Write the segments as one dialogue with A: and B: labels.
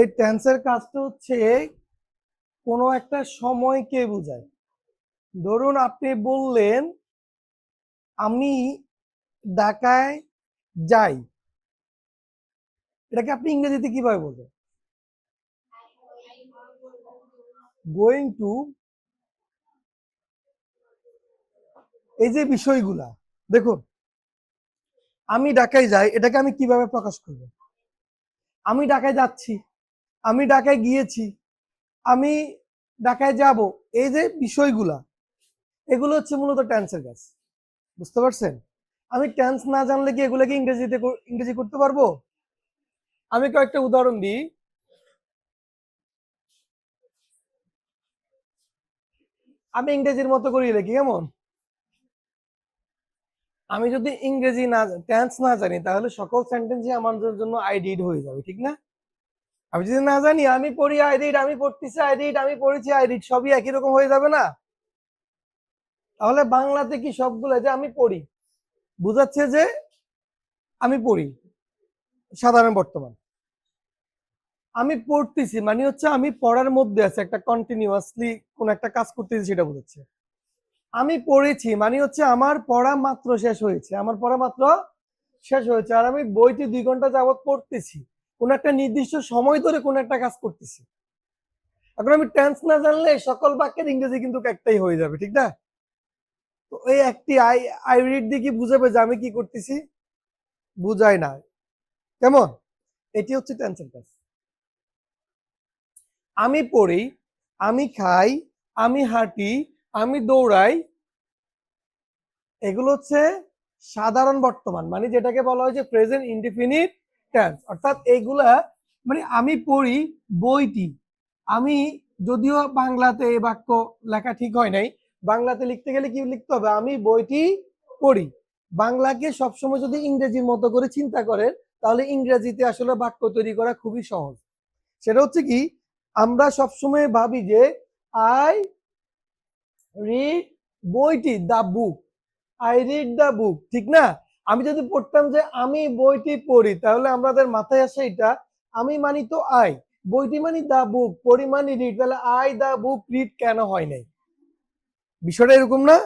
A: এই টেন্সের কাজটা হচ্ছে কোনো একটা সময়কে বোঝায়। ধরুন আপনি বললেন, আমি ঢাকায় যাই। এটাকে আপনি ইংরেজিতে কীভাবে বলবেন গোয়িং টু এই যে বিষয়গুলা, দেখুন, আমি ঢাকায় যাই, এটাকে আমি কীভাবে প্রকাশ করব? আমি ঢাকায় যাচ্ছি। আমি ঢাকায় গিয়েছি, আমি ঢাকায় যাব, এই যে বিষয়গুলা, এগুলো হচ্ছে মূলত টেন্সের কাজ। বুঝতে পারছেন? আমি টেন্স না জানলে কি এগুলোকে ইংরেজিতে ইংরেজি করতে পারব? আমি কয়েকটা উদাহরণ দিই। আমি ইংরেজির মতো করি লিখি কেমন? আমি যদি ইংরেজি না টেন্স না জানি, তাহলে সকল সেন্টেন্সই আমার জন্য আইডিড হয়ে যাবে, ঠিক না? আমি যদি না জানি, আমি পড়ি আই রিড আমি পড়তেছি আই রিড আমি পড়েছি আই রিড সবই একই রকম হয়ে যাবে না? তাহলে বাংলাতে কি সবগুলো যে আমি পড়ি? বুঝাচ্ছে যে আমি পড়ি, সাধারণ বর্তমান। আমি পড়তেছি মানে হচ্ছে আমি পড়ার মধ্যে আছে একটা কন্টিনিউয়াসলি কোন একটা কাজ করতেছি সেটা বোঝাচ্ছে। আমি পড়েছি মানে হচ্ছে আমার পড়া মাত্র শেষ হয়েছে, আমার পড়া মাত্র শেষ হয়েছে, আর আমি বইটি দুই ঘণ্টা যাবত পড়তেছি। কোন একটা নির্দিষ্ট সময় ধরে কোন একটা কাজ করতেছি। এখন আমি টেন্স না জানলে সকল বাক্যের ইংরেজি কিন্তু একটাই হয়ে যাবে, ঠিক না? তো এই একটি আই আই রিড দিয়ে কি বুঝাবে যে আমি কি করতেছি? বুঝায় না। কেমন? এটি হচ্ছে টেন্সের কাজ। আমি পড়ি, আমি খাই, আমি হাঁটি, আমি দৌড়াই, এগুলো হচ্ছে সাধারণ বর্তমান মানে যেটাকে বলা হয় যে প্রেজেন্ট ইনডিফিনিট টেন্স অর্থাৎ এইগুলা মানে আমি পড়ি বইটি। আমি যদিও বাংলাতে এই বাক্য লেখা ঠিক হয় নাই, বাংলাতে লিখতে গেলে কি লিখতে হবে? আমি বইটি পড়ি। বাংলাকে সবসময় যদি ইংরেজির মতো করে চিন্তা করেন, তাহলে ইংরেজিতে আসলে বাক্য তৈরি করা খুবই সহজ। সেটা হচ্ছে কি, আমরা সবসময় ভাবি যে, আই রিড বইটি the book. I read the book, ঠিক না? আমি যদি পড়তাম যে আমি বইটি পড়ি, তাহলে আমাদের মাথায় আসে এটা, আমি মানি তো আই, বইটি মানি দ্য বুক, পড়ি মানি রিড, তাহলে আই দ্য বুক রিড কেন হয় নাই? বিষয়টা এরকম না?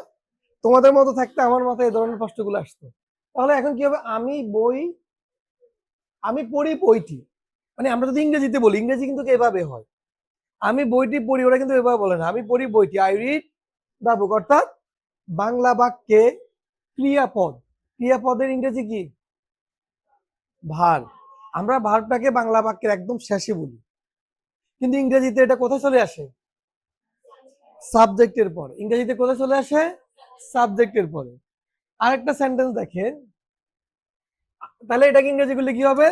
A: তোমাদের মতো থাকতে আমার মাথায় এই ধরনের প্রশ্নগুলো আসতো। তাহলে এখন কি হবে? আমি বই, আমি পড়ি বইটি। মানে আমরা যদি ইংরেজিতে বলি, ইংরেজি কিন্তু এভাবে হয়। আমি বইটি পড়ি, ওরা কিন্তু এভাবে বলে না। আমি পড়ি বইটি, আই রিড দ্য বুক, অর্থাৎ বাংলা বাক্যে ক্রিয়াপদ। ক্রিয়াপদের ইংরেজি কি? ভার। আমরা ভারটাকে বাংলা বাক্যের একদম শেষে বলি। কিন্তু ইংরেজিতে এটা কোথায় চলে আসে? সাবজেক্টের পর। ইংরেজিতে কোথায় চলে আসে? সাবজেক্টের পরে। আরেকটা সেন্টেন্স দেখেন। তাহলে এটাকে ইংরেজি করলে কি হবে?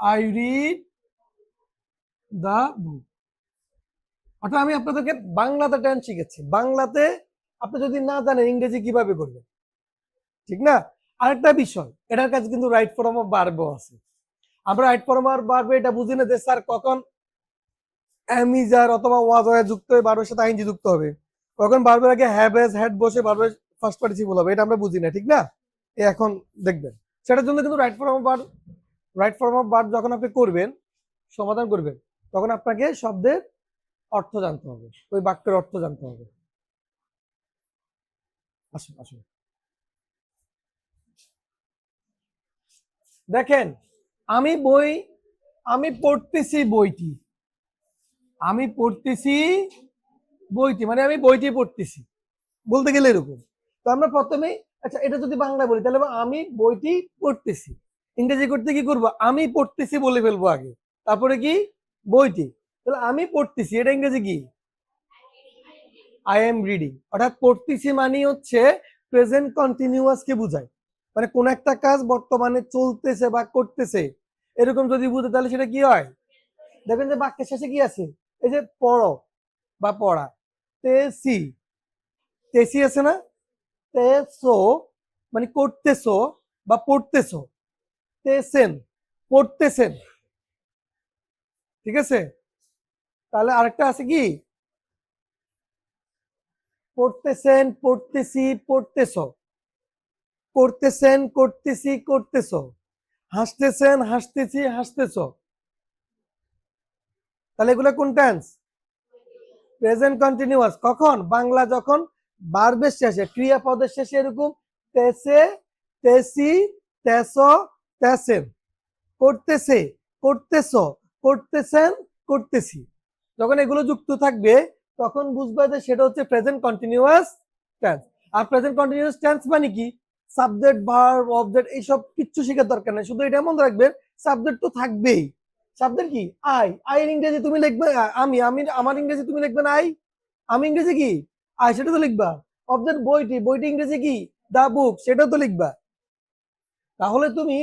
A: আই রিড দা বুক অর্থাৎ আমি আপনাদেরকে বাংলাতে টেন্স শিখেছি। বাংলাতে আপনি যদি না জানেন ইংরেজি কীভাবে করবেন, ঠিক না? আরেকটা বিষয়, এটার কাছে কিন্তু রাইট ফর্ম অফ বার্বও আছে। আমরা রাইট ফর্ম অফ বার্বে এটা বুঝি না যে স্যার কখন অ্যামিজার অথবা ওয়াজ হয়ে যুক্ত হয়ে বারবার সাথে আইনজি যুক্ত হবে। কখন বারবার আগে হ্যাভ এস হেড বসে বারবার ফার্স্ট পার্টিসিপল হবে, এটা আমরা বুঝি না, ঠিক না? এখন দেখবেন। সেটার জন্য কিন্তু রাইট ফর্ম বার রাইট ফর্ম অফ যখন আপনি করবেন, সমাধান করবেন, তখন আপনাকে শব্দের অর্থ জানতে হবে, ওই বাক্যের অর্থ জানতে হবে। আসুন আসুন। দেখেন, আমি বই, আমি পড়তেছি বইটি। আমি পড়তেছি বইটি মানে আমি বইটি পড়তেছি। বলতে গেলে এরকম। তো আমরা প্রথমে আচ্ছা এটা যদি বাংলা বলি, তাহলে আমি বইটি পড়তেছি। ইংরেজি করতে কি করব? আমি পড়তেছি বলে ফেলব আগে। তারপরে কি? বইটি। তাহলে আমি পড়তেছি, এটা ইংরেজি কি? আই এম রিডিং অর্থাৎ পড়তেছি মানে হচ্ছে প্রেজেন্ট কন্টিনিউয়াস কে বোঝায়। মানে কোন একটা কাজ বর্তমানে চলতেছে বা করতেছে। এরকম যদি বুঝে তাহলে সেটা কি হয়? দেখবেন যে বাক্যের শেষে কি আছে? এই যে পড়ো বা পড়া। তেসি তেসি আছে না? তেসো মানে করতেছো বা পড়তেছো। তেসেন পড়তেছেন। ঠিক আছে? তাহলে আরেকটা আছে কি? পড়তেছেন, পড়তেছি, পড়তেছ। করতেছেন, করতেছি, করতেছ। হাসতেছেন, হাসতেছি, হাসতেছ। তাহলে এগুলো কোন টেন্স প্রেজেন্ট কন্টিনিউয়াস কখন? বাংলা যখন বারবের শেষে, ক্রিয়াপদের শেষে এরকম, তেসে, তেসি, তেস তেসেন করতেছে, করতেছ, করতেছেন, করতেছি। যখন এগুলো যুক্ত থাকবে তখন বুঝবে যে সেটা হচ্ছে প্রেজেন্ট কন্টিনিউয়াস টেন্স আর প্রেজেন্ট কন্টিনিউয়াস টেন্স মানে কি? সাবজেক্ট ভার্ব অবজেক্ট এইসব কিচ্ছু শেখার দরকার নেই। শুধু এটা মনে রাখবেন সাবজেক্ট তো থাকবেই। সাবজেক্ট কি? আই আই এর ইংরেজি তুমি লিখবে আমি আমি, আমার ইংরেজি তুমি লিখবে না আই আমি ইংরেজি কি? আই সেটা তো লিখবা। অবজেক্ট বইটি বইটি ইংরেজি কি? দা বুক সেটাও তো লিখবা। তাহলে তুমি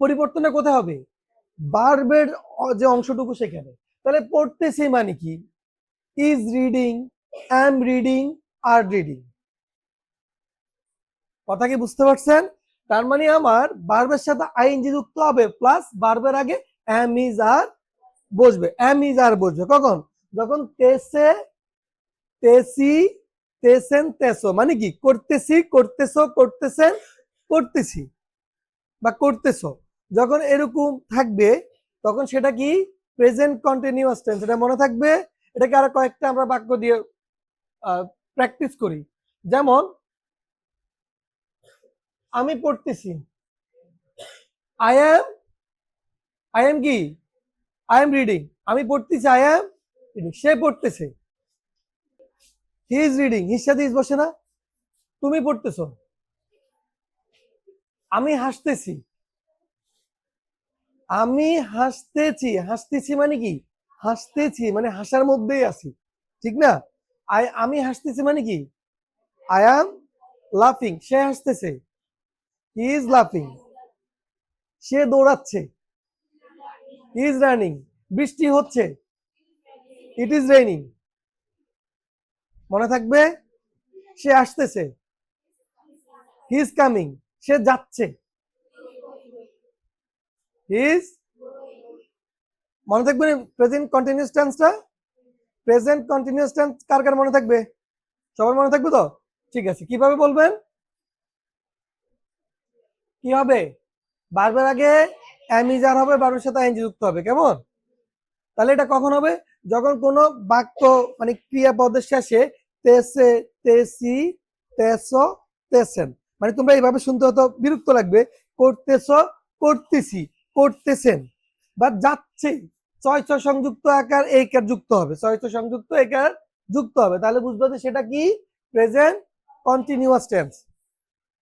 A: পরিবর্তনে কোথায় হবে? বার্বের যে অংশটুকু সেখানে। তাহলে পড়তেছি মানে কি? ইজ রিডিং অ্যাম রিডিং আর রিডিং কথা কি বুঝতে পারছেন? তার মানে আমার বার্বের সাথে আইএনজি যুক্ত হবে প্লাস বার্বের আগে অ্যাম ইজ আর বসবে। অ্যাম ইজ আর বসবে। কখন? যখন তেসে, তেসি, তেসেন, তেসো মানে কি? করতেছি করতেছো করতেছেন করতেছি বা করতেছো যখন এরকম থাকবে, তখন সেটা কি? প্রেজেন্ট কন্টিনিউয়াস টেন্স এটা মনে থাকবে? এটাকে আরও কয়েকটা আমরা বাক্য দিয়ে প্র্যাকটিস করি। যেমন, আমি পড়তেছি। আই এম আই এম কি? আই এম রিডিং আমি পড়তেছি আই এম রিডিং সে পড়তেছে। হি ইজ রিডিং হির সাথে ইজ বসে না? তুমি পড়তেছ। আমি হাসতেছি। আমি হাসতেছি। হাসতেছি মানে কি? হাসতেছি মানে হাসার মধ্যেই আছি। ঠিক না? আই আমি হাসতেছি মানে কি? আই অ্যাম লাফিং সে হাসতেছে। হি ইজ লাফিং সে দৌড়াচ্ছে। ইজ রানিং বৃষ্টি হচ্ছে। ইট ইজ রেইনিং মনে থাকবে? সে আসতেছে। হি ইজ কামিং সে যাচ্ছে। হি ইজ মনে থাকবে প্রেজেন্ট কন্টিনিউয়াস টেন্সটা প্রেজেন্ট কন্টিনিউয়াস টেন্স কার কার মনে থাকবে? সবার মনে থাকবে তো? ঠিক আছে, কীভাবে বলবেন? কি হবে? বারবার আগে অ্যামিজার হবে, বারবার সাথে আইনজি যুক্ত হবে, কেমন? তাহলে এটা কখন হবে? যখন কোনো বাক্য মানে ক্রিয়াপদের শেষে তেসে, তেসি, তেসো, তেসেন মানে তোমরা এইভাবে শুনতে হতো বিরক্ত লাগবে করতেছ করতেছি করতেছেন বা যাচ্ছে ছয় ছয় সংযুক্ত আকার এইকার যুক্ত হবে। ছয় ছয় সংযুক্ত একার যুক্ত হবে। তাহলে বুঝবে যে সেটা কি? প্রেজেন্ট কন্টিনিউয়াস টেন্স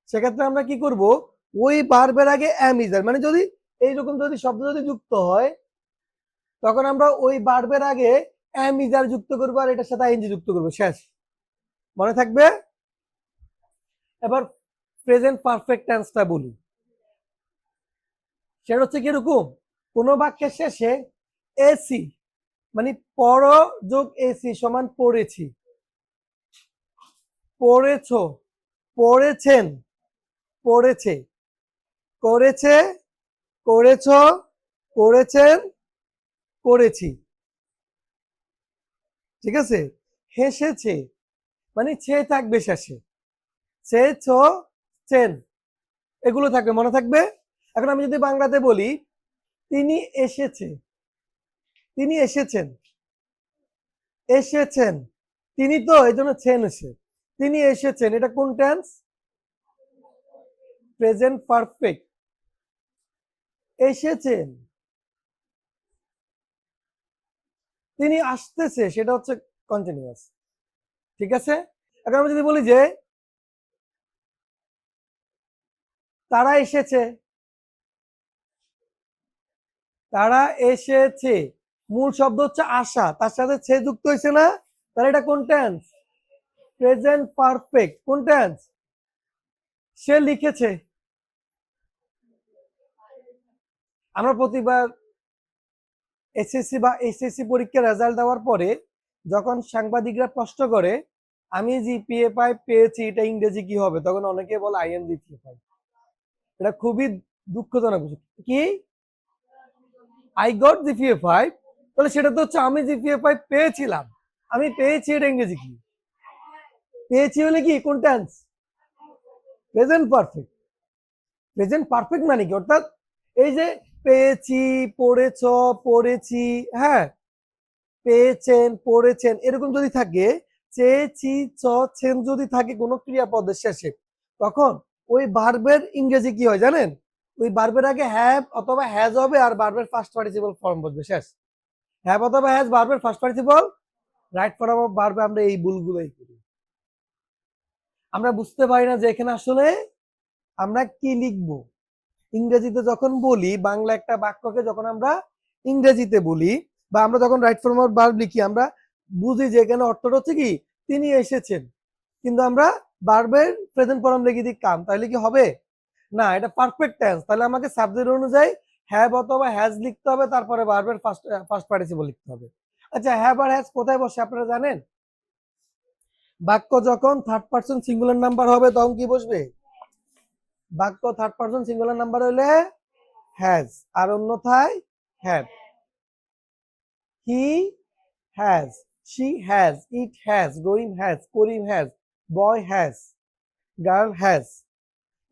A: সেক্ষেত্রে আমরা কি করব? ওই বারবার আগে অ্যামিজার মানে যদি এইরকম যদি শব্দ যদি যুক্ত হয়, তখন আমরা ওই বারবার আগে অ্যামিজার যুক্ত করব আর এটার সাথে আইনজি যুক্ত করব। শেষ। মনে থাকবে? এবার প্রেজেন্ট পারফেক্ট টেন্সটা বলি। সেটা হচ্ছে কীরকম কোন বাক্যের শেষে এসি মানে পর যোগ এসি সমান পড়েছি। পড়েছ, পড়েছেন, পড়েছে। করেছে, করেছ, করেছেন, করেছি। ঠিক আছে? হেসেছে মানে ছে থাকবে শেষে। সে ছ চেন এগুলো থাকবে, মনে থাকবে? এখন আমি যদি বাংলাতে বলি তিনি এসেছে। তিনি এসেছেন। এসেছেন। তিনি তো এই জন্য ছেন এসে তিনি এসেছেন। এটা কোন টেন্স প্রেজেন্ট পারফেক্ট এসেছেন। তিনি আসতেছে, সেটা হচ্ছে কন্টিনিউয়াস ঠিক আছে? এখন আমি যদি বলি যে, তারা এসেছে। তারা এসেছে। মূল শব্দ হচ্ছে আশা। তার সাথে সে যুক্ত হয়েছে না? তাহলে এটা কোন টেন্স প্রেজেন্ট পারফেক্ট কোন টেন্স সে লিখেছে। আমরা প্রতিবার এসএসসি বা এসএসসি পরীক্ষার রেজাল্ট দেওয়ার পরে যখন সাংবাদিকরা প্রশ্ন করে, আমি জিপিএ পাই পেয়েছি, এটা ইংরেজি কি হবে? তখন অনেকে বলে আইএম জিপিএ পাই এটা খুবই দুঃখজনক কি? আই গট জিপিএ ফাইভ তাহলে সেটা তো হচ্ছে আমি জিপিএ ফাইভ পেয়েছিলাম। আমি পেয়েছি এটা ইংরেজি কি? পেয়েছি হলে কি? কোন tense present perfect present perfect মানে কি? অর্থাৎ এই যে পেয়েছি, পড়েছ, পড়েছি হ্যাঁ পেয়েছেন, পড়েছেন, এরকম যদি থাকে, চেয়েছি ছেন যদি থাকে কোনো ক্রিয়াপদের শেষে, তখন ওই ভার্বের ইংরেজি কি হয় জানেন? ওই ভার্বের আগে হ্যাভ অথবা হ্যাজ হবে আর ভার্বের ফার্স্ট পার্টিসিপল ফর্ম বসবে, শেষ। হ্যাভ অথবা হ্যাজ ভার্বের first participle right form of আমরা এই ভুলগুলোই করি। আমরা বুঝতে পারি না যে এখানে আসলে আমরা কি লিখব। ইংরেজিতে যখন বলি, বাংলা একটা বাক্যকে যখন আমরা ইংরেজিতে বলি, বা আমরা যখন রাইট ফর্ম অফ ভার্ব লিখি, আমরা বুঝি যে এখানে অর্থটা হচ্ছে কি, তিনি এসেছেন। কিন্তু আমরা ভার্বের প্রেজেন্ট ফর্ম লিখে দিই কাম, তাহলে কি হবে? না, এটা পারফেক্ট টেন্স তাহলে আমাকে সাবজেক্ট অনুযায়ী হ্যাভ অথবা হ্যাজ লিখতে হবে, তারপরে ভার্বের ফার্স্ট ফার্স্ট পার্টিসিপল লিখতে হবে। আচ্ছা হ্যাভ আর হ্যাজ কোথায় বসে আপনারা জানেন? বাক্য যখন থার্ড পার্সন সিঙ্গুলার নাম্বার হবে, তখন কি বসবে? বাক্য থার্ড পার্সন সিঙ্গুলার নাম্বার হলে হ্যাজ আর অন্যথায় have he has she has it has Rahim has Karim has boy has girl has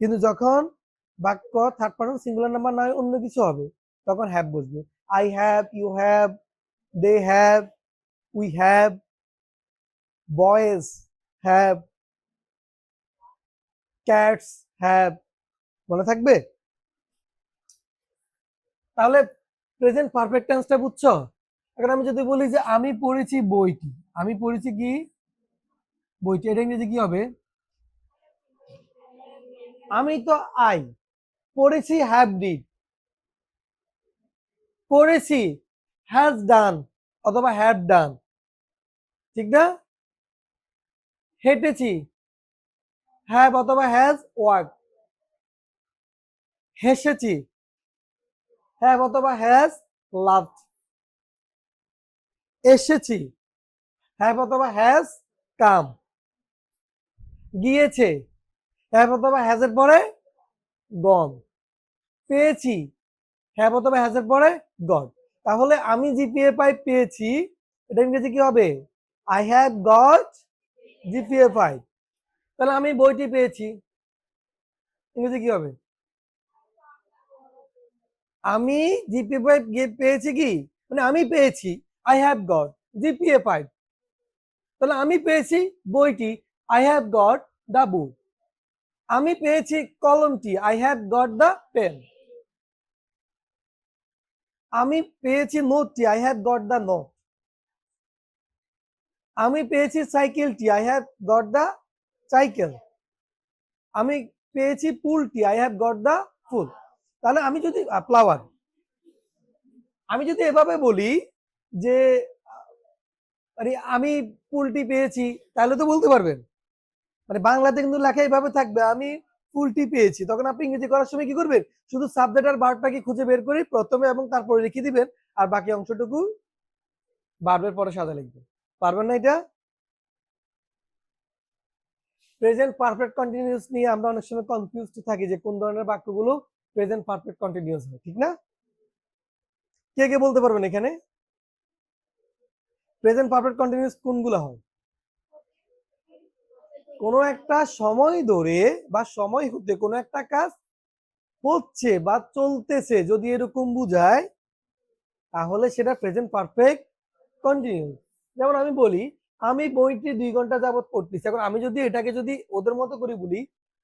A: কিন্তু যখন বাক্য থার্ড পার্সন সিঙ্গুলার নাম্বার নয়, অন্য কিছু হবে, তখন হ্যাভ বসবে। I have you have they have we have boys have cats have মনে থাকবে? তাহলে প্রেজেন্ট পারফেক্ট টেন্সটা বুঝছ? এখন আমি যদি বলি যে আমি পড়েছি বইটি, আমি পড়েছি কি? বইটি, এটা ইংরেজি কি হবে? আমি তো আই। পড়েছি হ্যাভ ডিড পড়েছি হ্যাজ ডান অথবা হ্যাভ ডান ঠিক না? হেঁটেছি। হ্যাভ অথবা হ্যাজ ওয়ার্ক হেসেছি। হ্যাভ অথবা হ্যাজ লাভ এসেছি। হ্যাভ অথবা হ্যাজ কাম গিয়েছে। হ্যাভ অথবা হ্যাজের পরে গন পেয়েছি। হ্যাভ অথবা হ্যাজের পরে গড তাহলে আমি জিপিএ পাই পেয়েছি, এটা ইংরেজি কি হবে? I have got GPA five তাহলে আমি বইটি পেয়েছি, ইংরেজি কি হবে? আমি জিপিএ ফাইভ পেয়েছি কি? মানে আমি পেয়েছি I have got GPA five তাহলে আমি পেয়েছি বইটি I have got the book আমি পেয়েছি কলমটি I have got the pen আমি পেয়েছি নোটটি I have got the note আমি পেয়েছি সাইকেলটি I have got the cycle আমি পেয়েছি পুলটি আই হ্যাভ গট দ্য ফুল। তাহলে আমি যদি ফ্লাওয়ার আমি যদি এভাবে বলি যে আমি ফুলটি পেয়েছি, তাহলে তো বলতে পারবেন। মানে বাংলাতে কিন্তু লেখা এইভাবে থাকবে, আমি ফুলটি পেয়েছি। তখন আপনি ইংরেজি করার সময় কি করবেন? শুধু সাবজেক্ট আর বারটাকে খুঁজে বের করে প্রথমে এবং তারপরে লিখে দিবেন, আর বাকি অংশটুকু বারবের পরে সাদা লিখবেন। পারবেন না এটা? প্রেজেন্ট পারফেক্ট কন্টিনিউস নিয়ে আমরা অনেক সময় কনফিউজড থাকি যে কোন ধরনের বাক্যগুলো প্রেজেন্ট পারফেক্ট কন্টিনিউস হয়, ঠিক না? কে কে বলতে পারবেন এখানে? প্রেজেন্ট পারফেক্ট কন্টিনিউস কোনগুলো হয়? কোনো একটা সময় ধরে বা সময় হতে কোনো একটা কাজ হচ্ছে বা চলতেছে যদি এরকম বুঝায়, তাহলে সেটা প্রেজেন্ট পারফেক্ট কন্টিনিউ যেমন আমি বলি, আমি বইটি দুই ঘণ্টা যাবত পড়তেছি। এখন আমি যদি এটাকে যদি ওদের মতো করে বলি,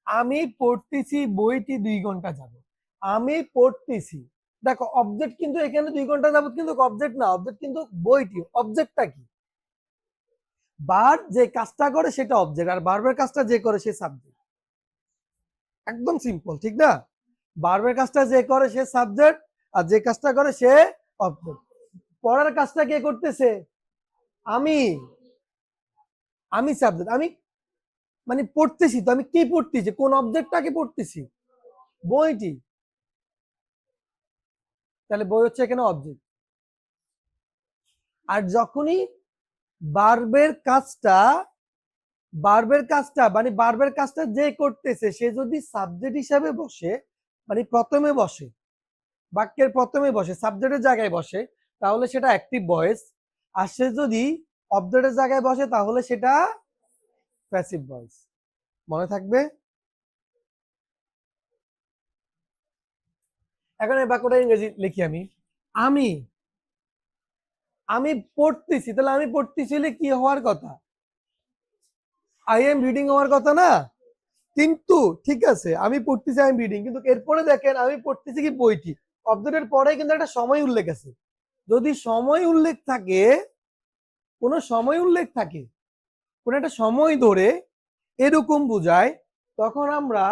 A: আমি পড়তেছি বইটি দুই ঘণ্টা যাবত আমি পড়তেছি, দেখো অবজেক্ট কিন্তু এখানে দুই ঘণ্টা যাবত কিন্তু অবজেক্ট না অবজেক্ট কিন্তু বইটি অবজেক্টটা কি? বার যে কাজটা করে সেটা অবজেক্ট আর বারবার কাজটা যে করে সে সাবজেক্ট একদম সিম্পল ঠিক না? বারবার কাজটা যে করে সে সাবজেক্ট আর যে কাজটা করে সে অবজেক্ট পড়ার কাজটা কে করতেছে? আমি। আমি সাবজেক্ট আমি মানে পড়তেছি তো, আমি কি পড়তেছি? কোন অবজেক্টটাকে পড়তেছি? বইটি। তাহলে বই হচ্ছে এখানে অবজেক্ট আর যখনই বার্বের কাজটা বার্বের কাজটা মানে বার্বের কাজটা যে করতেছে, সে যদি সাবজেক্ট হিসাবে বসে মানে প্রথমে বসে, বাক্যের প্রথমে বসে সাবজেক্টের জায়গায় বসে, তাহলে সেটা অ্যাক্টিভ ভয়েস আর সে যদি অবজেক্টের জায়গায় বসে, তাহলে সেটা প্যাসিভ ভয়েস মনে থাকবে? এখন এই বাক্যটা ইংরেজি লিখি আমি। আমি আমি পড়তেছি, তাহলে আমি পড়তেছি কি হওয়ার কথা? আই এম রিডিং হওয়ার কথা না? কিন্তু, ঠিক আছে, আমি পড়তেছি আই এম রিডিং কিন্তু এরপরে দেখেন, আমি পড়তেছি কি বইটি? অবজেক্টের পরে কিন্তু একটা সময় উল্লেখ আছে। যদি সময় উল্লেখ থাকে, কোনো সময় উল্লেখ থাকে, কোনো একটা সময় ধরে এরকম বোঝায়, তখন আমরা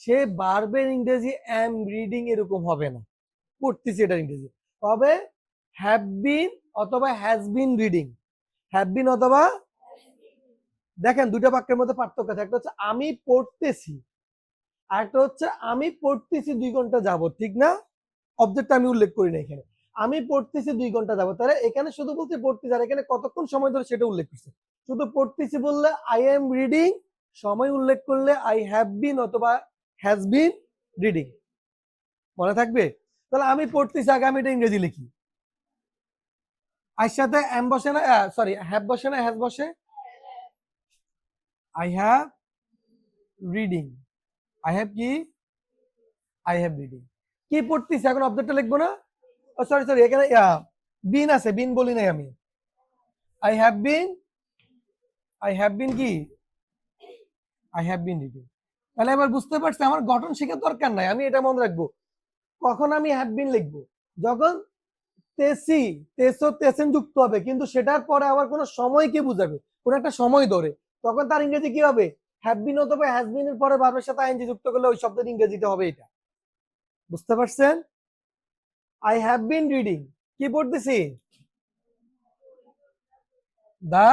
A: সে বারবের ইংরেজি অ্যাম রিডিং এরকম হবে না। পড়তেছি এটা ইংরেজি। তবে হ্যাভ বিন অথবা has been reading have been অথবা দেখেন দুটো বাক্যের মধ্যে পার্থক্য আছে, একটা হচ্ছে আমি পড়তেছি আর একটা হচ্ছে আমি পড়তেছি দুই ঘণ্টা যাবত ঠিক না? অবজেক্টটা আমি উল্লেখ করি না এখানে। আমি পড়তেছি দুই ঘণ্টা যাবত তাহলে এখানে শুধু বলতে পড়তেছি, আর এখানে কতক্ষণ সময় ধরে সেটা উল্লেখ করছে? শুধু পড়তেছি বললে আই এম রিডিং সময় উল্লেখ করলে আই হ্যাভ বিন অথবা হ্যাজ বিন রিডিং মনে থাকবে? তাহলে আমি পড়তেছি, আগে আমি এটা ইংরেজি লিখি। আর সাথে এম বসে না সরি হ্যাভ বসে না হ্যাজ বসে I have reading I have কি আই হ্যাভ রিডিং কি পড়তেছি, এখন অবজেক্টটা লিখব না? ও সরি সরি এখানে বিন আছে বিন বলি নাই আমি। I have been I have been কি? আই হ্যাভ বিন রিডিং তাহলে এবার বুঝতে পারছি, আমার গঠন শেখার দরকার নাই, আমি এটা মনে রাখব। কখন আমি হ্যাভ বিন লিখব? যখন তেসি, তেসো, তেসেন যুক্ত হবে। কিন্তু সেটার পরে আবার কোনো সময়কে বুঝাবে? কোনো একটা সময় ধরে। তখন তার ইংরেজি কি হবে? হ্যাভ বিন অথবা হ্যাজ বিন এর পরে ভার্বের সাথে আইনজি যুক্ত করলে ওই শব্দের ইংরেজিটা হবে এটা। বুঝতে পারছেন? আই হ্যাভ বিন রিডিং কি পড়তেছি? দা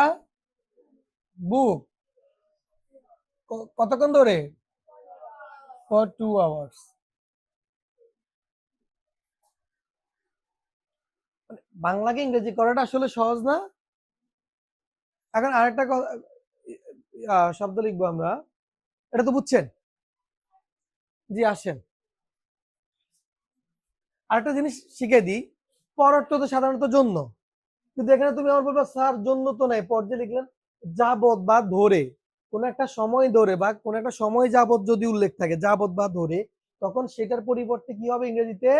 A: বুক কতক্ষণ ধরে? ফর টু আওয়ার্স বাংলাকে ইংরেজি করাটা আসলে সহজ না। এখন আরেকটা শব্দ লিখব আমরা। এটা তো বুঝছেন? জি, আসেন। আরেকটা জিনিস শিখে দিই পর অর্থ তো সাধারণত জন্য। কিন্তু এখানে তুমি আমার বলব, স্যার, জন্য তো নাই। যে লিখলেন যাবত বা ধরে। কোন একটা সময় ধরে বা কোন একটা সময় যাবত যদি উল্লেখ থাকে যাবত বা ধরে, তখন সেটার পরিবর্তে কি হবে ইংরেজিতে?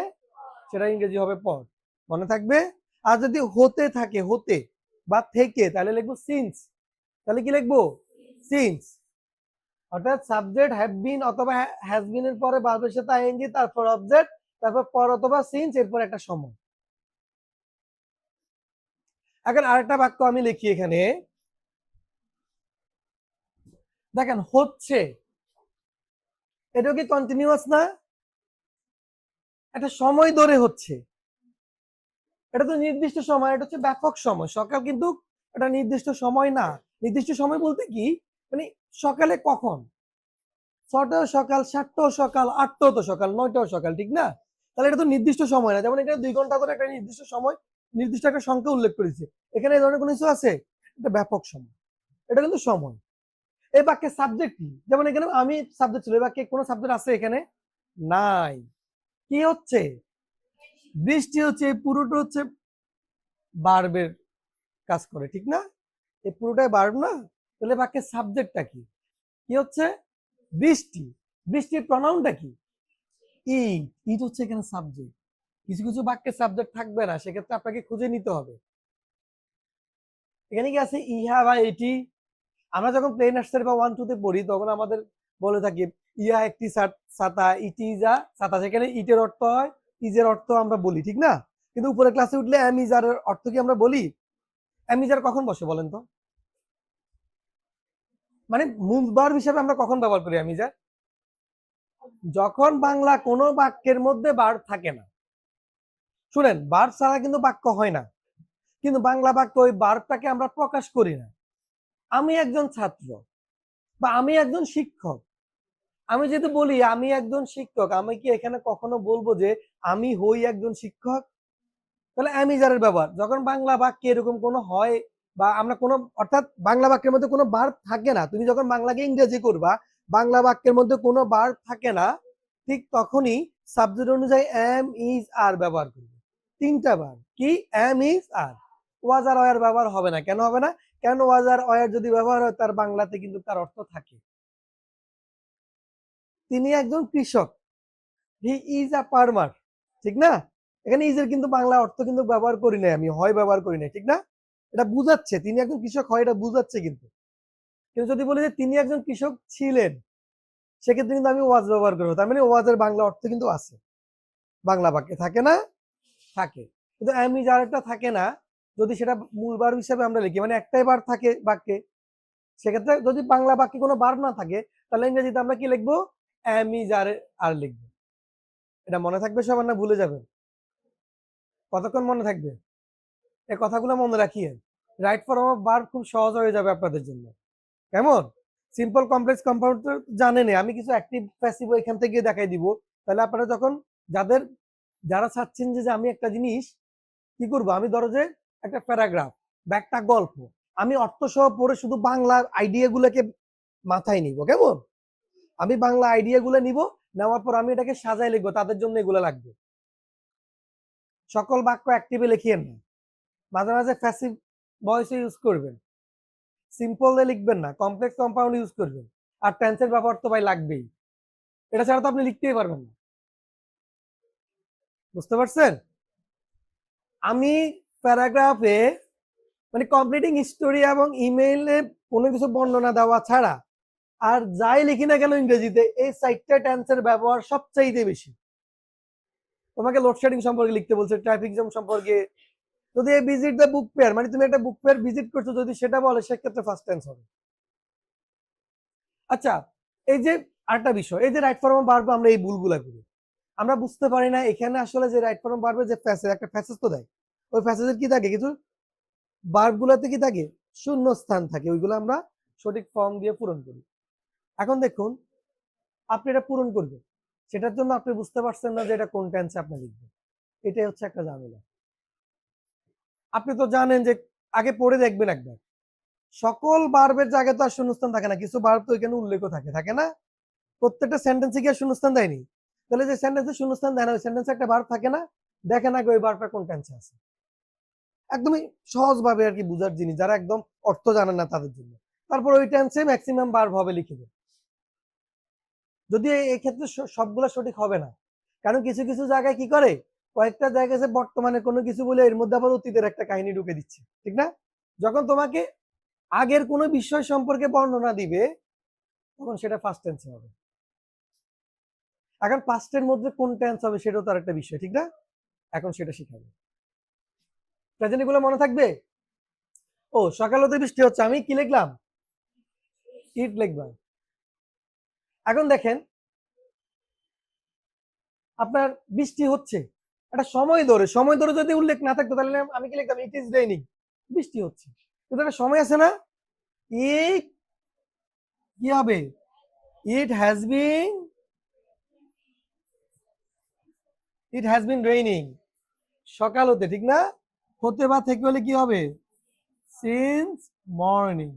A: সেটা ইংরেজি হবে পর। মনে থাকবে? আর যদি হতে থাকে, হতে বা থেকে, তাহলে লিখব সিন্স তাহলে কি লিখব? সিন্স অর্থাৎ সাবজেক্ট হ্যাভ বিন অথবা হ্যাজ বিন এর পরে ভার্বের সাথে আইএনজি তারপর অবজেক্ট তারপর পর অথবা সিন্স এরপর একটা সময়। এখন আরেকটা বাক্য আমি লিখি এখানে। দেখেন, হচ্ছে। এটা কি কন্টিনিউয়াস না? একটা সময় ধরে হচ্ছে। এটা তো নির্দিষ্ট সময়, এটা হচ্ছে ব্যাপক সময়। সকাল কিন্তু এটা নির্দিষ্ট সময় না। নির্দিষ্ট সময় বলতে কি? মানে সকালে কখন? ছটাও সকাল, সাতটাও সকাল, আটটাও তো সকাল, নয়টাও সকাল, ঠিক না? তাহলে এটা তো নির্দিষ্ট সময় না। যেমন এখানে দুই ঘণ্টা ধরে একটা নির্দিষ্ট সময়, নির্দিষ্ট একটা সংখ্যা উল্লেখ করেছে। এখানে এই ধরনের কোনো কিছু আছে? এটা ব্যাপক সময়। এটা কিন্তু সময়। এই বাক্যের সাবজেক্ট কি? যেমন এখানে আমি সাবজেক্ট ছিল, এই বাক্যে কোনো সাবজেক্ট আছে এখানে? নাই। কি হচ্ছে? বৃষ্টি হচ্ছে, এই পুরোটা হচ্ছে বার্বের কাজ করে, ঠিক না? এই পুরোটাই বার্ব না? তাহলে বাক্যের সাবজেক্টটা কি? কি হচ্ছে? বৃষ্টি। বৃষ্টির প্রনাউনটা কি? ইট। ইট হচ্ছে এখানে সাবজেক্ট কিছু কিছু বাক্যের সাবজেক্ট থাকবে না, সেক্ষেত্রে আপনাকে খুঁজে নিতে হবে। এখানে কি আছে? ইহা বা এটি। আমরা যখন প্লেন নার্সারি বা ওয়ান টুতে পড়ি, তখন আমাদের বলে থাকি, ইহা একটি ছাত- ইটি ইজা ছাতা সেখানে ইটের অর্থ হয় ইজের অর্থ আমরা বলি, ঠিক না? কিন্তু উপরে ক্লাসে উঠলে অ্যামিজারের অর্থ কি আমরা বলি? অ্যামিজার কখন বসে বলেন তো? মানে মুখবার হিসাবে আমরা কখন ব্যবহার করি অ্যামিজার যখন বাংলা কোনো বাক্যের মধ্যে বার থাকে না। শুনেন বার ছাড়া কিন্তু বাক্য হয় না। কিন্তু বাংলা বাক্য ওই বারটাকে আমরা প্রকাশ করি না। আমি একজন ছাত্র বা আমি একজন শিক্ষক আমি যদি বলি, আমি একজন শিক্ষক, আমি কি এখানে কখনো বলব যে আমি হই একজন শিক্ষক? তাহলে আমি যারের ব্যবহার, যখন বাংলা বাক্যে এরকম কোনো হয় বা আমরা কোনো, অর্থাৎ বাংলা বাক্যের মধ্যে কোনো বার থাকে না, তুমি যখন বাংলাকে ইংরেজি করবা, বাংলা বাক্যের মধ্যে কোনো বার থাকে না, ঠিক তখনই সাবজেক্ট অনুযায়ী এম ইজ আর ব্যবহার করবে। তিনটা বার কি? এম ইজ আর ওয়াজ আর অয়ার ব্যবহার হবে না। কেন হবে না? কেন ওয়াজ আর অয়ার যদি ব্যবহার হয়, তার বাংলাতে কিন্তু তার অর্থ থাকে। তিনি একজন কৃষক। হি ইজ আ ফার্মার ঠিক না? এখানে ইজের কিন্তু বাংলা অর্থ কিন্তু ব্যবহার করি নাই আমি, হয় ব্যবহার করি নাই, ঠিক না? এটা বুঝাচ্ছে, তিনি একজন কৃষক হয় এটা বুঝাচ্ছে কিন্তু। কিন্তু যদি বলি যে তিনি একজন কৃষক ছিলেন, সেক্ষেত্রে কিন্তু আমি ওয়াজ ব্যবহার করব, তার মানে ওয়াজের বাংলা অর্থ কিন্তু আছে। বাংলা বাক্যে থাকে না? থাকে। কিন্তু আমি যার একটা থাকে না, যদি সেটা মূল বার হিসাবে আমরা লিখি মানে একটাই বার থাকে বাক্যে, সেক্ষেত্রে যদি বাংলা বাক্যে কোনো বার না থাকে, তাহলে ইংরেজিতে আমরা কি লিখব? যার আর লিখব। এটা মনে থাকবে সবার না ভুলে যাবেন? কতক্ষণ মনে থাকবে? এই কথাগুলো মনে রাখিয়ে। রাইট ফর্ম অফ বার খুব সহজ হয়ে যাবে আপনাদের জন্য। কেমন? সিম্পল কমপ্লেক্স কম্পাউন্ড জানেন আমি কিছু অ্যাক্টিভ প্যাসিভ এখান থেকে দেখাই দিব। তাহলে আপনারা যখন যাদের, যারা চাচ্ছেন যে আমি একটা জিনিস কি করব? আমি ধরো যে একটা প্যারাগ্রাফ বা একটা গল্প, আমি অর্থ সহ পড়ে শুধু বাংলার আইডিয়াগুলোকে মাথায় নিব, কেমন? আমি বাংলা আইডিয়া গুলো নিব, নেওয়ার পর আমি এটাকে সাজায় লিখব, তাদের জন্য এগুলো লাগবে। সকল বাক্য অ্যাক্টিভে লিখিয়েন না। মাঝে মাঝে ফ্যাসিভ ভয়েসে ইউজ করবেন। সিম্পল লিখবেন না কমপ্লেক্স কম্পাউন্ড ইউজ করবেন। আর টেন্সের ব্যবহার তো ভাই লাগবেই। এটা ছাড়া তো আপনি লিখতেই পারবেন না। বুঝতে পারছেন? আমি প্যারাগ্রাফে মানে কমপ্লিটিং স্টোরি এবং ইমেইলে কোনো কিছু বর্ণনা দেওয়া ছাড়া আর যাই লিখি না কেন ইংরেজিতে, এই সাইটটা টেন্সের ব্যবহার সবচাইতে বেশি। তোমাকে লোডশেডিং সম্পর্কে লিখতে বলছে ট্রাফিক জ্যাম সম্পর্কে। যদি এই ভিজিট দ্য বুক পেয়ার মানে তুমি একটা বুক পেয়ার ভিজিট করছ, যদি সেটা বলে, সেক্ষেত্রে ফার্স্ট টেন্স হবে। আচ্ছা এই যে আরেকটা বিষয়, এই যে রাইট ফর্ম বারবো আমরা এই ভুলগুলা করি। আমরা বুঝতে পারি না এখানে আসলে যে রাইট ফর্ম বাড়বে যে প্যাসেজ একটা প্যাসেজ তো দেয়। ওই প্যাসেজের কি থাকে? কিছু বার্বগুলোতে কি থাকে? শূন্য স্থান থাকে। ওইগুলো আমরা সঠিক ফর্ম দিয়ে পূরণ করি। এখন দেখুন, আপনি এটা পূরণ করবেন। সেটার জন্য আপনি বুঝতে পারছেন না যে এটা কোন টেন্সে আপনি লিখবেন। এটাই হচ্ছে একটা ঝামেলা। আপনি তো জানেন যে আগে পড়ে দেখবেন একবার। সকল বার্বের জায়গায় তো আর শূন্যস্থান থাকে না। কিছু বার্ব তো এখানে উল্লেখ থাকে থাকে না? প্রত্যেকটা সেন্টেন্সে কি আর শূন্যস্থান দেয়নি? তাহলে যে সেন্টেন্সে শূন্যস্থান দেয় না, ওই সেন্টেন্সে একটা বার্ব থাকে না? দেখে না ওই বার্বটা কোন টেন্সে আছে। একদমই সহজভাবে আর কি বুঝার জিনিস। যারা একদম অর্থ জানেন না তাদের জন্য। তারপর ওই টেন্সে ম্যাক্সিমাম বার্ব হবে লিখে দেবে যদি এই ক্ষেত্রে সবগুলো সঠিক হবে না। কারণ কিছু কিছু জায়গায় কি করে? কয়েকটা জায়গায় যে বর্তমানে কোনো কিছু বলে এর মধ্যে আবার অতীতের একটা কাহিনী ঢুকে দিচ্ছে, ঠিক না? যখন তোমাকে আগের কোনো বিষয় সম্পর্কে বর্ণনা দিবে, তখন সেটা ফার্স্ট টেন্সে হবে। এখন পাস্টের মধ্যে কোন টেন্স হবে সেটাও তার একটা বিষয়, ঠিক না? এখন সেটা শিখাবে। প্রেজেন্ট এগুলো মনে থাকবে? ও, সকাল হতে বৃষ্টি হচ্ছে, আমি কি লিখলাম? ইট লিখলাম এখন দেখেন, আপনার বৃষ্টি হচ্ছে, একটা সময় ধরে সময় ধরে যদি উল্লেখ না থাকতো, তাহলে আমি কি লিখতাম, ইট ইজ রেইনিং, বৃষ্টি হচ্ছে। কিন্তু একটা সময় আছে না ইট কি হবে? It has been it has been raining সকাল হতে, ঠিক না? হতে বা থেকে হলে কি হবে? সিন্স মর্নিং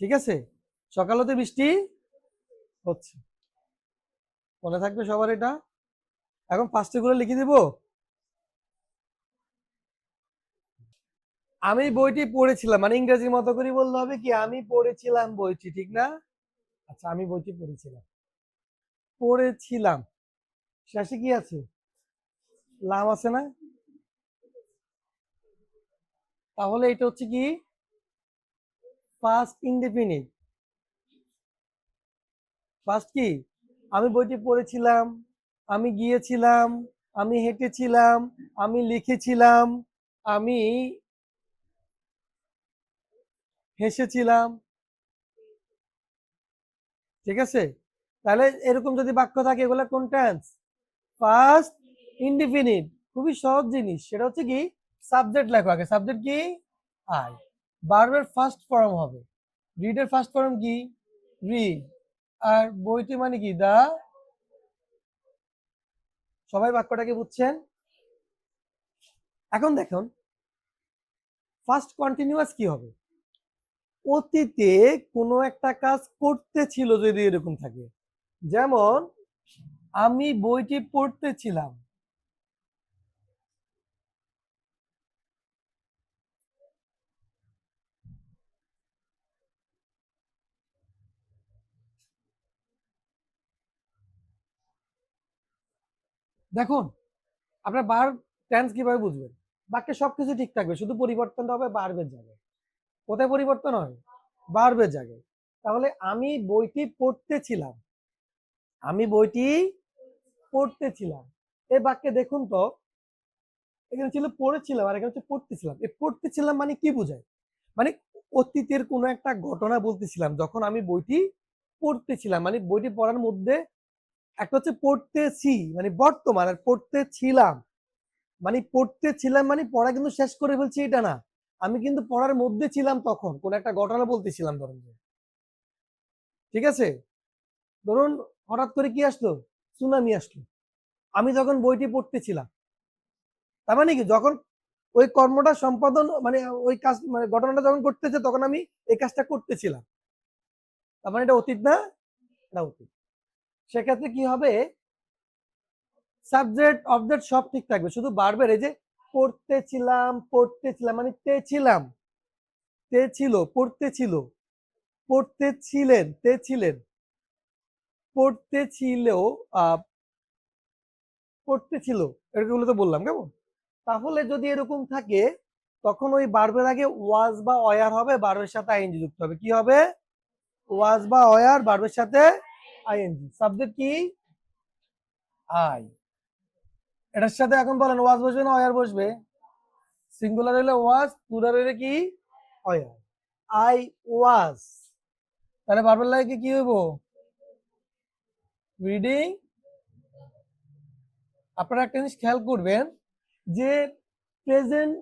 A: ঠিক আছে? সকাল হতে বৃষ্টি হচ্ছে। মনে থাকবে সবার এটা। এখন ফার্স্টে গুলো লিখে দিব। আমি বইটি পড়েছিলাম মানে ইংরেজির মতো করে বললে হবে কি, আমি পড়েছিলাম বইটি, ঠিক না? আচ্ছা আমি বইটি পড়েছিলাম। পড়েছিলাম। শেষে কি আছে? লাম আছে না? তাহলে এটা হচ্ছে কি? ফার্স্ট ইনডিফিনিট ফার্স্ট কি? আমি বইটি পড়েছিলাম, আমি গিয়েছিলাম, আমি হেঁটেছিলাম, আমি লিখেছিলাম, আমি হেসেছিলাম। ঠিক আছে? তাহলে এরকম যদি বাক্য থাকে, এগুলো কোন টেন্স ফার্স্ট ইনডিফিনিট খুবই সহজ জিনিস। সেটা হচ্ছে কি? সাবজেক্ট লেখো আগে। সাবজেক্ট কি? আই বার্বের ফার্স্ট ফর্ম হবে। রিডের ফার্স্ট ফর্ম কি? রিড আর বইটি মানে কি? দা সবাই বাক্যটাকে বুঝছেন? এখন দেখুন ফার্স্ট কন্টিনিউয়াস কি হবে? অতীতে কোনো একটা কাজ করতে ছিল যদি এরকম থাকে। যেমন, আমি বইটি পড়তেছিলাম দেখুন, আপনার বার টেন্স কীভাবে বুঝবেন? বাক্যে সবকিছু ঠিক থাকবে, শুধু পরিবর্তনটা হবে বারবের জায়গায় কোথায় পরিবর্তন হয়? বারবের জায়গায় তাহলে আমি বইটি পড়তেছিলাম। আমি বইটি পড়তেছিলাম। এই বাক্যে দেখুন তো, এখানে ছিল পড়েছিলাম আর এখানে হচ্ছে পড়তেছিলাম। এই পড়তেছিলাম মানে কি বোঝায়? মানে অতীতের কোনো একটা ঘটনা বলতেছিলাম, যখন আমি বইটি পড়তেছিলাম। মানে বইটি পড়ার মধ্যে একটা হচ্ছে পড়তেছি মানে বর্তমান, আর পড়তে ছিলাম মানে পড়তে ছিলাম মানে পড়া কিন্তু শেষ করে ফেলছি এটা না। আমি কিন্তু পড়ার মধ্যে ছিলাম তখন, কোন একটা ঘটনা বলতেছিলাম ধরুন। ঠিক আছে? ধরুন হঠাৎ করে কি আসলো? সুনামি আসলো। আমি যখন বইটি পড়তেছিলাম। তার মানে কি? যখন ওই কর্মটা সম্পাদন মানে ওই কাজ মানে ঘটনাটা যখন করতেছে তখন আমি এই কাজটা করতেছিলাম। তার মানে এটা অতীত না? এটা অতীত। সেক্ষেত্রে কি হবে? সাবজেক্ট অবজেক্ট সব ঠিক থাকবে। শুধু বারবার এই যে পড়তেছিলাম পড়তেছিলাম মানে তে ছিলাম তে ছিল পড়তে ছিল পড়তে ছিলেন তে ছিলেন পড়তে ছিল পড়তে ছিল এগুলো তো বললাম, কেমন? তাহলে যদি এরকম থাকে, তখন ওই বারবের আগে ওয়াজ বা অয়ার হবে বারবের সাথে আইএনজি যুক্ত হবে। কি হবে? ওয়াজ বা অয়ার বারবের সাথে আইএনজি সাবজেক্ট কি? আই। এটার সাথে এখন বলেন, ওয়াজ বসবে না অয়ার বসবে? সিঙ্গুলার হইলে ওয়াজ প্লুরাল হইলে কি? অয়ার। I was. তাহলে বারবার লাগে কি হইব? রিডিং আপনারা একটা জিনিস খেয়াল করবেন, যে প্রেজেন্ট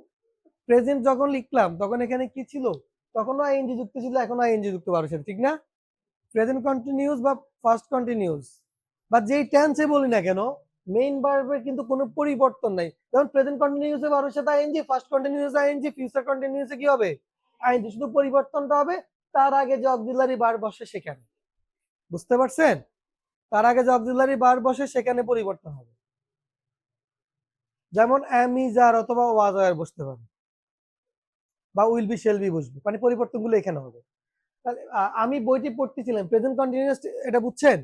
A: প্রেজেন্ট যখন লিখলাম, তখন এখানে কি ছিল? তখনও আইএনজি যুক্ত ছিল, এখনও আইএনজি যুক্ত সাথে ঠিক না? প্রেজেন্ট কন্টিনিউস বা ফার্স্ট কন্টিনিউস বা যেই টেন্সে বলি না কেন মেইন ভার্বের কিন্তু কোনো পরিবর্তন নাই। যেমন প্রেজেন্ট কন্টিনিউসে বারোর সাথে ING first continuous ING future কন্টিনিউসে কি হবে? আইএনজি শুধু পরিবর্তনটা হবে, তার আগে যে অক্সিলারি বার বসে সেখানে। বুঝতে পারছেন? তার আগে যে অক্সিলারি বার বসে সেখানে পরিবর্তন হবে। যেমন অ্যামিজার অথবা ওয়াজার বসতে পারে। বা উইল বি শেল বি বসবে। মানে পরিবর্তনগুলো এখানে হবে। আমি বইটি পড়তেছিলাম প্রেজেন্ট কন্টিনিউয়াস এটা বুঝছেন?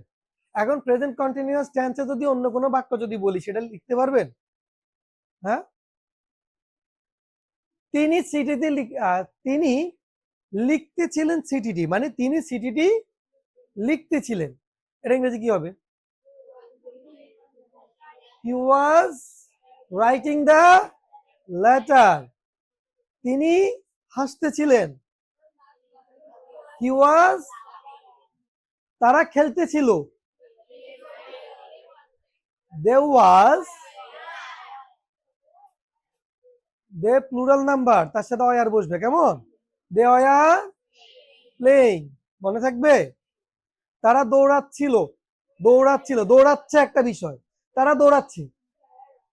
A: এখন প্রেজেন্ট কন্টিনিউয়াস টেন্সে যদি অন্য কোনো বাক্য যদি বলি, সেটা লিখতে পারবেন? হ্যাঁ? তিনি সিটিতে তিনি লিখতেছিলেন সিটিটি মানে তিনি সিটিটি লিখতেছিলেন। এটা ইংরেজি কি হবে? He was writing the letter তিনি হাসতেছিলেন। হি ওয়াজ তারা খেলতেছিল। দে ওয়াজ দে প্লুরাল নাম্বার তার সাথে অয়ার বসবে, কেমন? দে অয়ার প্লেইং মনে থাকবে? তারা দৌড়াচ্ছিল দৌড়াচ্ছিল, দৌড়াচ্ছে একটা বিষয়। তারা দৌড়াচ্ছে।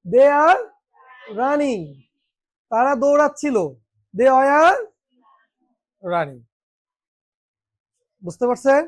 A: দে আর রানিং তারা দৌড়াচ্ছিল। দে অয়ার রানিং বুঝতে পারছেন?